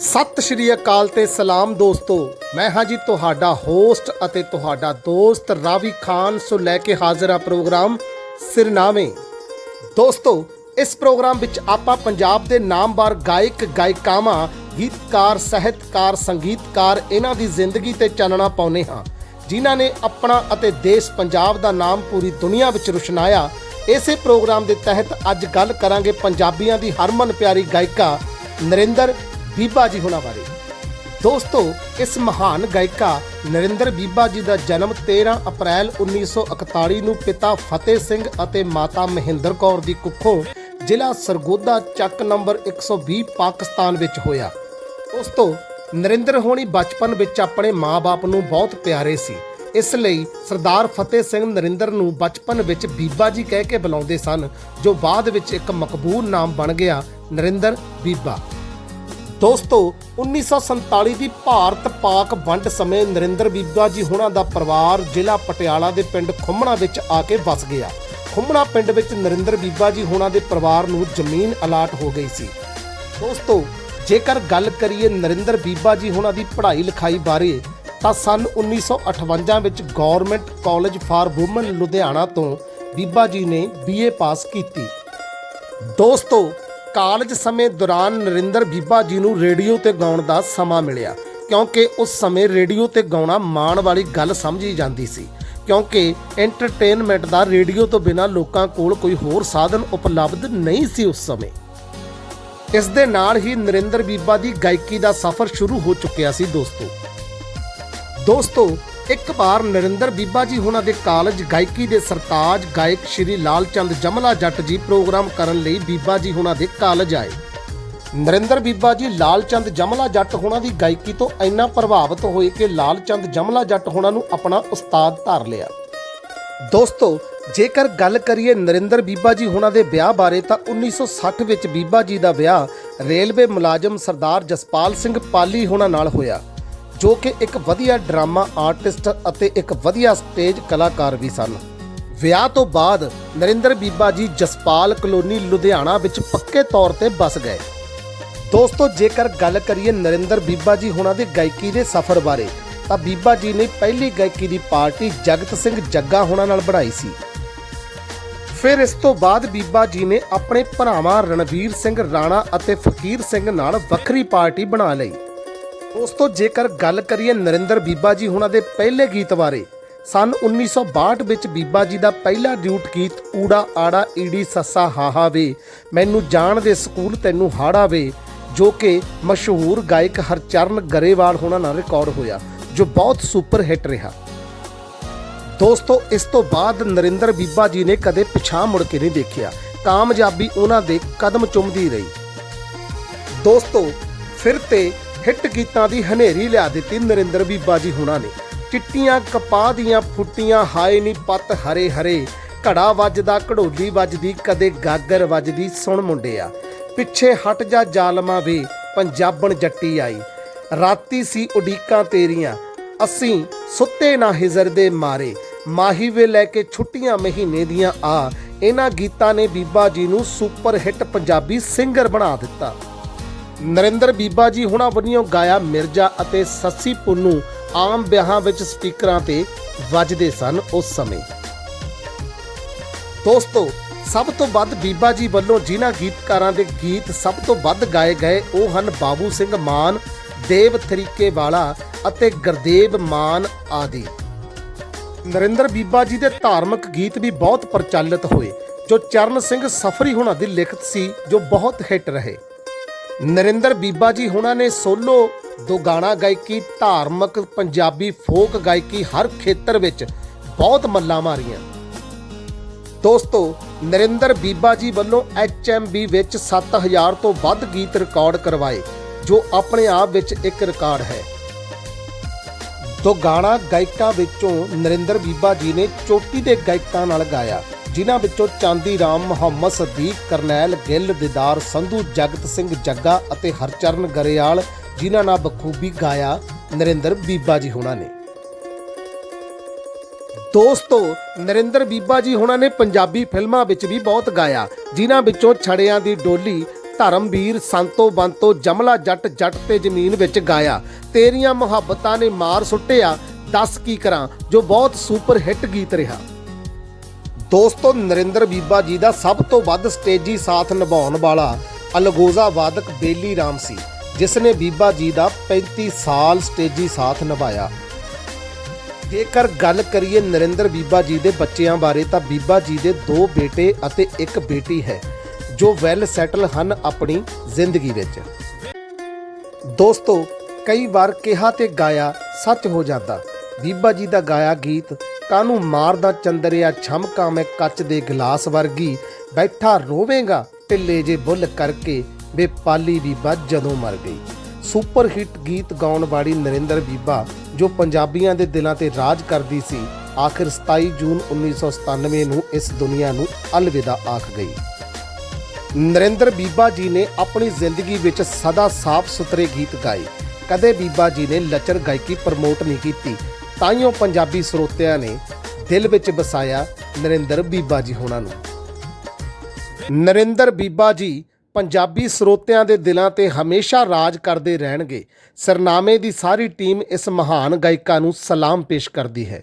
ਸਤਿ ਸ਼੍ਰੀ ਅਕਾਲ ਤੇ ਸਲਾਮ ਦੋਸਤੋ। ਮੈਂ ਹਾਂ ਜੀ ਤੁਹਾਡਾ ਹੋਸਟ ਅਤੇ ਤੁਹਾਡਾ ਦੋਸਤ ਰਾਵੀ ਖਾਨ। ਸੋ ਲੈ ਕੇ ਹਾਜ਼ਰ ਆ ਪ੍ਰੋਗਰਾਮ ਸਿਰਨਾਮੇ ਦੋਸਤੋ, ਇਸ ਪ੍ਰੋਗਰਾਮ ਵਿੱਚ ਆਪਾਂ ਪੰਜਾਬ ਦੇ ਨਾਮਵਰ ਗਾਇਕ, ਗਾਇਕਾਵਾਂ, ਗੀਤਕਾਰ, ਸਾਹਿਤਕਾਰ, ਸੰਗੀਤਕਾਰ ਇਹਨਾਂ ਦੀ ਜ਼ਿੰਦਗੀ ਤੇ ਚਾਨਣਾ ਪਾਉਨੇ ਹਾਂ। ਜਿਨ੍ਹਾਂ ਨੇ ਆਪਣਾ ਅਤੇ ਦੇਸ਼ ਪੰਜਾਬ ਦਾ ਨਾਮ ਪੂਰੀ ਦੁਨੀਆ ਵਿੱਚ ਰੁਸ਼ਨਾਇਆ। ਇਸੇ ਪ੍ਰੋਗਰਾਮ ਦੇ ਤਹਿਤ ਅੱਜ ਗੱਲ ਕਰਾਂਗੇ ਪੰਜਾਬੀਆਂ ਦੀ ਹਰਮਨ ਪਿਆਰੀ ਗਾਇਕਾ ਨਰਿੰਦਰ ਬੀਬਾ ਜੀ ਹੋਣਾ ਬਾਰੇ। ਦੋਸਤੋ, ਇਸ ਮਹਾਨ ਗਾਇਕਾ ਨਰਿੰਦਰ ਬੀਬਾ ਜੀ ਦਾ ਜਨਮ 13 ਅਪ੍ਰੈਲ 1941 ਨੂੰ ਪਿਤਾ ਫਤਿਹ ਸਿੰਘ ਅਤੇ ਮਾਤਾ ਮਹਿੰਦਰ ਕੌਰ ਦੀ ਕੁੱਖੋਂ ਜ਼ਿਲ੍ਹਾ ਸਰਗੋਦਾ ਚੱਕ ਨੰਬਰ 120 ਪਾਕਿਸਤਾਨ ਵਿੱਚ ਹੋਇਆ। ਦੋਸਤੋ, ਨਰਿੰਦਰ ਹੋਣੀ ਬਚਪਨ ਵਿੱਚ ਆਪਣੇ ਮਾਂ-ਬਾਪ ਨੂੰ ਬਹੁਤ ਪਿਆਰੇ ਸੀ। ਇਸ ਲਈ ਸਰਦਾਰ ਫਤਿਹ ਸਿੰਘ ਨਰਿੰਦਰ ਨੂੰ ਬਚਪਨ ਵਿੱਚ ਬੀਬਾ ਜੀ ਕਹਿ ਕੇ ਬੁਲਾਉਂਦੇ ਸਨ, ਜੋ ਬਾਅਦ ਵਿੱਚ ਇੱਕ ਮਕਬੂਲ ਨਾਮ ਬਣ ਗਿਆ ਨਰਿੰਦਰ ਬੀਬਾ। ਦੋਸਤੋ 1947 ਦੀ ਭਾਰਤ ਪਾਕ ਵੰਡ ਸਮੇਂ ਨਰਿੰਦਰ ਬੀਬਾ ਜੀ ਹੁਣਾਂ ਦਾ ਪਰਿਵਾਰ ਜ਼ਿਲ੍ਹਾ ਪਟਿਆਲਾ ਦੇ ਪਿੰਡ ਖੁੰਮਣਾ ਵਿੱਚ ਆ ਕੇ ਵਸ ਗਿਆ। ਖੁੰਮਣਾ ਪਿੰਡ ਵਿੱਚ ਨਰਿੰਦਰ ਬੀਬਾ ਜੀ ਹੁਣਾਂ ਦੇ ਪਰਿਵਾਰ ਨੂੰ ਜ਼ਮੀਨ ਅਲਾਟ ਹੋ ਗਈ ਸੀ। ਦੋਸਤੋ, ਜੇਕਰ ਗੱਲ ਕਰੀਏ ਨਰਿੰਦਰ ਬੀਬਾ ਜੀ ਹੁਣਾਂ ਦੀ ਪੜ੍ਹਾਈ ਲਿਖਾਈ ਬਾਰੇ, ਤਾਂ ਸਨ 1958 ਵਿੱਚ government college for women Ludhiana ਤੋਂ ਬੀਬਾ ਜੀ ਨੇ ਬੀਏ ਪਾਸ ਕੀਤੀ। ਦੋਸਤੋ ਕਾਲਜ ਸਮੇਂ ਦੌਰਾਨ ਨਰਿੰਦਰ ਬੀਬਾ ਜੀ ਨੂੰ ਰੇਡੀਓ ਤੇ ਗਾਉਣ ਦਾ ਸਮਾਂ ਮਿਲਿਆ, ਕਿਉਂਕਿ ਉਸ ਸਮੇਂ ਰੇਡੀਓ ਤੇ ਗਾਉਣਾ ਮਾਣ ਵਾਲੀ ਗੱਲ ਸਮਝੀ ਜਾਂਦੀ ਸੀ, ਕਿਉਂਕਿ ਐਂਟਰਟੇਨਮੈਂਟ ਦਾ ਰੇਡੀਓ ਤੋਂ ਬਿਨਾਂ ਲੋਕਾਂ ਕੋਲ ਕੋਈ ਹੋਰ ਸਾਧਨ ਉਪਲਬਧ ਨਹੀਂ ਸੀ ਉਸ ਸਮੇਂ। ਇਸ ਦੇ ਨਾਲ ਹੀ ਨਰਿੰਦਰ ਬੀਬਾ ਦੀ ਗਾਇਕੀ ਦਾ ਸਫ਼ਰ ਸ਼ੁਰੂ ਹੋ ਚੁੱਕਿਆ ਸੀ ਦੋਸਤੋ। ਦੋਸਤੋ ਇੱਕ ਵਾਰ ਨਰਿੰਦਰ ਬੀਬਾ ਜੀ ਹੁਣਾਂ ਦੇ ਕਾਲਜ ਗਾਇਕੀ ਦੇ ਸਰਤਾਜ ਗਾਇਕ ਸ਼੍ਰੀ ਲਾਲਚੰਦ ਜਮਲਾ ਜੱਟ ਜੀ ਪ੍ਰੋਗਰਾਮ ਕਰਨ ਲਈ ਬੀਬਾ ਜੀ ਹੁਣਾਂ ਦੇ ਕਾਲਜ ਆਏ। ਨਰਿੰਦਰ ਬੀਬਾ ਜੀ ਲਾਲਚੰਦ ਜਮਲਾ ਜੱਟ ਹੁਣਾਂ ਦੀ ਗਾਇਕੀ ਤੋਂ ਇੰਨਾ ਪ੍ਰਭਾਵਿਤ ਹੋਏ ਕਿ ਲਾਲਚੰਦ ਜਮਲਾ ਜੱਟ ਹੁਣਾਂ ਨੂੰ ਆਪਣਾ ਉਸਤਾਦ ਧਾਰ ਲਿਆ। ਦੋਸਤੋ, ਜੇਕਰ ਗੱਲ ਕਰੀਏ ਨਰਿੰਦਰ ਬੀਬਾ ਜੀ ਹੁਣਾਂ ਦੇ ਵਿਆਹ ਬਾਰੇ ਤਾਂ 1960 ਵਿੱਚ ਬੀਬਾ ਜੀ ਦਾ ਵਿਆਹ ਰੇਲਵੇ ਮੁਲਾਜ਼ਮ ਸਰਦਾਰ ਜਸਪਾਲ ਸਿੰਘ ਪਾਲੀ ਹੋਣਾ ਨਾਲ ਹੋਇਆ। ਜੋ ਕਿ ਇੱਕ ਵਧੀਆ ਡਰਾਮਾ ਆਰਟਿਸਟ ਅਤੇ ਇੱਕ ਵਧੀਆ ਸਟੇਜ ਕਲਾਕਾਰ ਵੀ ਸਨ। ਵਿਆਹ ਤੋਂ ਬਾਅਦ ਨਰਿੰਦਰ ਬੀਬਾ ਜੀ ਜਸਪਾਲ ਕਲੋਨੀ, ਲੁਧਿਆਣਾ ਵਿੱਚ ਪੱਕੇ ਤੌਰ ਤੇ ਬਸ ਗਏ। ਦੋਸਤੋ, ਜੇਕਰ ਗੱਲ ਕਰੀਏ ਨਰਿੰਦਰ ਬੀਬਾ ਜੀ ਹੁਣਾਂ ਦੇ ਗਾਇਕੀ ਦੇ ਸਫ਼ਰ ਬਾਰੇ, ਤਾਂ ਬੀਬਾ ਜੀ ਨੇ ਪਹਿਲੀ ਗਾਇਕੀ ਦੀ ਪਾਰਟੀ ਜਗਤ ਸਿੰਘ ਜੱਗਾ ਹੁਣਾਂ ਨਾਲ ਬਣਾਈ ਸੀ। ਫਿਰ ਇਸ ਤੋਂ ਬਾਅਦ ਬੀਬਾ ਜੀ ਨੇ ਆਪਣੇ ਭਰਾਵਾਂ ਰਣਵੀਰ ਸਿੰਘ ਰਾਣਾ ਅਤੇ ਫਕੀਰ ਸਿੰਘ ਨਾਲ ਵੱਖਰੀ ਪਾਰਟੀ ਬਣਾ ਲਈ। ਦੋਸਤੋ ਜੇਕਰ ਗੱਲ ਕਰੀਏ ਨਰਿੰਦਰ ਬੀਬਾ ਜੀ ਹੁਣਾਂ ਦੇ ਪਹਿਲੇ ਗੀਤ ਬਾਰੇ, ਸਨ 1962 ਵਿੱਚ ਬੀਬਾ ਜੀ ਦਾ ਪਹਿਲਾ ਡਿਊਟ ਗੀਤ ਊੜਾ ਆੜਾ ਈੜੀ ਸੱਸਾ ਹਾਹਾ ਵੇ, ਮੈਨੂੰ ਜਾਣ ਦੇ ਸਕੂਲ ਤੈਨੂੰ ਹਾੜਾ ਵੇ, ਜੋ ਕਿ ਮਸ਼ਹੂਰ ਗਾਇਕ ਹਰਚਰਨ ਗਰੇਵਾਲ ਹੋਣਾ ਨਾਲ ਰਿਕਾਰਡ ਹੋਇਆ, ਜੋ ਬਹੁਤ ਸੁਪਰ ਹਿੱਟ ਰਿਹਾ। ਦੋਸਤੋ, ਇਸ ਤੋਂ ਬਾਅਦ ਨਰਿੰਦਰ ਬੀਬਾ ਜੀ ਨੇ ਕਦੇ ਪਿਛਾਂ ਮੁੜ ਕੇ ਨਹੀਂ ਦੇਖਿਆ, ਕਾਮਯਾਬੀ ਉਹਨਾਂ ਦੇ ਕਦਮ ਚੁੰਮਦੀ ਰਹੀ। ਦੋਸਤੋ, ਫਿਰ ਤੇ ਹਿੱਟ ਗੀਤਾਂ ਦੀ ਹਨੇਰੀ ਲਿਆ ਦਿੱਤੀ ਨਰਿੰਦਰ ਬੀਬਾ ਜੀ ਹੁਣਾਂ ਨੇ। ਚਿੱਟੀਆਂ ਕਪਾਹ ਦੀਆਂ ਫੁੱਟੀਆਂ, ਹਾਏ ਨੀ ਪੱਤ ਹਰੇ ਹਰੇ। ਘੜਾ ਵੱਜਦਾ, ਘੜੋਲੀ ਵੱਜਦੀ, ਕਦੇ ਗਾਗਰ ਵੱਜਦੀ, ਸੁਣ ਮੁੰਡਿਆ ਪਿੱਛੇ ਹਟ ਜਾ ਜ਼ਾਲਮਾ ਵੇ, ਪੰਜਾਬਣ ਜੱਟੀ ਆਈ। ਰਾਤੀ ਸੀ ਉਡੀਕਾਂ ਤੇਰੀਆਂ, ਅਸੀਂ ਸੁੱਤੇ ਨਾ ਹਿਜ਼ਰ ਦੇ ਮਾਰੇ। ਮਾਹੀ ਵੇ ਲੈ ਕੇ ਛੁੱਟੀਆਂ ਮਹੀਨੇ ਦੀਆਂ ਆ। ਇਹਨਾਂ ਗੀਤਾਂ ਨੇ ਬੀਬਾ ਜੀ ਨੂੰ ਸੁਪਰ ਹਿੱਟ ਪੰਜਾਬੀ ਸਿੰਗਰ ਬਣਾ ਦਿੱਤਾ। ਨਰਿੰਦਰ ਬੀਬਾ ਜੀ ਹੁਣਾਂ ਵੱਲੋਂ ਗਾਇਆ ਮਿਰਜ਼ਾ ਅਤੇ ਸੱਸੀ ਪੁੰਨੂ ਆਮ ਵਿਆਹਾਂ ਵਿੱਚ ਸਪੀਕਰਾਂ ਤੇ ਵੱਜਦੇ ਸਨ ਉਸ ਸਮੇਂ। ਦੋਸਤੋ, ਸਭ ਤੋਂ ਵੱਧ ਬੀਬਾ ਜੀ ਵੱਲੋਂ ਜਿਨ੍ਹਾਂ ਗੀਤਕਾਰਾਂ ਦੇ ਗੀਤ ਸਭ ਤੋਂ ਵੱਧ ਗਾਏ ਗਏ ਉਹ ਹਨ ਬਾਬੂ ਸਿੰਘ ਮਾਨ, ਦੇਵ ਤਰੀਕੇ ਵਾਲਾ ਅਤੇ ਗੁਰਦੇਵ ਮਾਨ ਆਦਿ। ਨਰਿੰਦਰ ਬੀਬਾ ਜੀ ਦੇ ਧਾਰਮਿਕ ਗੀਤ ਵੀ ਬਹੁਤ ਪ੍ਰਚਲਿਤ ਹੋਏ, ਜੋ ਚਰਨ ਸਿੰਘ ਸਫਰੀ ਹੁਣਾਂ ਦੀ ਲਿਖਤ ਸੀ, ਜੋ ਬਹੁਤ ਹਿੱਟ ਰਹੇ। ਨਰਿੰਦਰ ਬੀਬਾ ਜੀ ਹੁਣਾਂ ਨੇ ਸੋਲੋ ਦੋਗਾਣਾ ਗਾਇਕੀ, ਧਾਰਮਿਕ ਪੰਜਾਬੀ ਫੋਕ ਗਾਇਕੀ ਹਰ ਖੇਤਰ ਵਿੱਚ ਬਹੁਤ ਮੱਲਾਂ ਮਾਰੀਆਂ। ਦੋਸਤੋ, ਨਰਿੰਦਰ ਬੀਬਾ ਜੀ ਵੱਲੋਂ ਐਚਐਮਬੀ ਵਿੱਚ 7000 ਤੋਂ ਵੱਧ ਗੀਤ ਰਿਕਾਰਡ ਕਰਵਾਏ, ਜੋ ਆਪਣੇ ਆਪ ਵਿੱਚ ਇੱਕ ਰਿਕਾਰਡ ਹੈ। ਦੋਗਾਣਾ ਗਾਇਕਾਂ ਵਿੱਚੋਂ ਨਰਿੰਦਰ ਬੀਬਾ ਜੀ ਨੇ ਚੋਟੀ ਦੇ ਗਾਇਕਾਂ ਨਾਲ ਗਾਇਆ। ਜਿਨ੍ਹਾਂ ਵਿੱਚੋਂ ਚਾਂਦੀ ਰਾਮ ਮੁਹੰਮਦ ਸਦੀਕ, ਕਰਨੈਲ ਗਿੱਲ, ਦਿਦਾਰ ਸੰਧੂ, ਜਗਤ ਸਿੰਘ ਜੱਗਾ ਅਤੇ ਹਰਚਰਨ ਗਰੇਵਾਲ ਜਿਨ੍ਹਾਂ ਨਾਲ ਬਖੂਬੀ ਗਾਇਆ ਨਰਿੰਦਰ ਬੀਬਾ ਜੀ ਹੋਣਾ ਨੇ। ਦੋਸਤੋ, ਨਰਿੰਦਰ ਬੀਬਾ ਜੀ ਹੋਣਾ ਨੇ ਪੰਜਾਬੀ ਫਿਲਮਾਂ ਵਿੱਚ ਵੀ ਬਹੁਤ ਗਾਇਆ, ਜਿਨ੍ਹਾਂ ਵਿੱਚੋਂ ਛੜਿਆਂ ਦੀ ਡੋਲੀ, ਧਰਮਵੀਰ, ਸੰਤੋ ਬੰਤੋ, ਜਮਲਾ ਜੱਟ ਜੱਟ ਤੇ ਜ਼ਮੀਨ ਵਿੱਚ ਗਾਇਆ। ਤੇਰੀਆਂ ਮੁਹੱਬਤਾਂ ਨੇ ਮਾਰ ਸੁੱਟਿਆ, ਦੱਸ ਕੀ ਕਰਾਂ, ਜੋ ਬਹੁਤ ਸੁਪਰ ਹਿੱਟ ਗੀਤ ਰਿਹਾ। ਦੋਸਤੋ, ਨਰਿੰਦਰ ਬੀਬਾ ਜੀ ਦਾ ਸਭ ਤੋਂ ਵੱਧ ਸਟੇਜੀ ਸਾਥ ਨਿਭਾਉਣ ਵਾਲਾ ਅਲਗੋਜ਼ਾ ਵਾਦਕ ਬੇਲੀ ਰਾਮ ਸੀ, ਜਿਸ ਨੇ ਬੀਬਾ ਜੀ ਦਾ 35 ਸਾਲ ਸਟੇਜੀ ਸਾਥ ਨਿਭਾਇਆ। ਜੇਕਰ ਗੱਲ ਕਰੀਏ ਨਰਿੰਦਰ ਬੀਬਾ ਜੀ ਦੇ ਬੱਚਿਆਂ ਬਾਰੇ, ਤਾਂ ਬੀਬਾ ਜੀ ਦੇ ਦੋ ਬੇਟੇ ਅਤੇ ਇੱਕ ਬੇਟੀ ਹੈ, ਜੋ ਵੈਲ ਸੈਟਲ ਹਨ ਆਪਣੀ ਜ਼ਿੰਦਗੀ ਵਿੱਚ। ਦੋਸਤੋ, ਕਈ ਵਾਰ ਕਿਹਾ ਤੇ ਗਾਇਆ ਸੱਚ ਹੋ ਜਾਂਦਾ। ਬੀਬਾ ਜੀ ਦਾ ਗਾਇਆ ਗੀਤ ਕਾਹਨੂੰ ਮਾਰਦਾ ਚੰਦਰਿਆ ਛਮਕਾਂ ਮੈਂ ਕੱਚ ਦੇ ਗਲਾਸ ਵਰਗੀ? ਬੈਠਾ ਰੋਵੇਂਗਾ ਢਿੱਲੇ ਜੇ ਬੁੱਲ ਕਰਕੇ ਵੇ ਬੀਬਾ ਜਦੋਂ ਮਰ ਗਈ। ਸੁਪਰ ਹਿੱਟ ਗੀਤ ਗਾਉਣ ਵਾਲੀ ਨਰਿੰਦਰ ਬੀਬਾ, ਜੋ ਪੰਜਾਬੀਆਂ ਦੇ ਦਿਲਾਂ ਤੇ ਰਾਜ ਕਰਦੀ ਸੀ, ਆਖਿਰ 27 ਜੂਨ 1997 ਨੂੰ ਇਸ ਦੁਨੀਆ ਨੂੰ ਅਲਵਿਦਾ ਆਖ ਗਈ। ਨਰਿੰਦਰ ਬੀਬਾ ਜੀ ਨੇ ਆਪਣੀ ਜ਼ਿੰਦਗੀ ਵਿੱਚ ਸਦਾ ਸਾਫ਼ ਸੁਥਰੇ ਗੀਤ ਗਾਏ। ਕਦੇ ਬੀਬਾ ਜੀ ਨੇ ਲਚਰ ਗਾਇਕੀ ਪ੍ਰਮੋਟ ਨਹੀਂ ਕੀਤੀ ਤਾਈਓ ਪੰਜਾਬੀ ਸਰੋਤਿਆਂ ਨੇ ਦਿਲ ਵਿੱਚ ਵਸਾਇਆ ਨਰਿੰਦਰ ਬੀਬਾ ਜੀ ਹੋਣਾ ਨੂੰ। ਨਰਿੰਦਰ ਬੀਬਾ ਜੀ ਪੰਜਾਬੀ ਸਰੋਤਿਆਂ ਦੇ ਦਿਲਾਂ ਤੇ ਹਮੇਸ਼ਾ ਰਾਜ ਕਰਦੇ ਰਹਿਣਗੇ। ਸਰਨਾਮੇ ਦੀ ਸਾਰੀ ਟੀਮ ਇਸ ਮਹਾਨ ਗਾਇਕਾ ਨੂੰ ਸਲਾਮ ਪੇਸ਼ ਕਰਦੀ ਹੈ।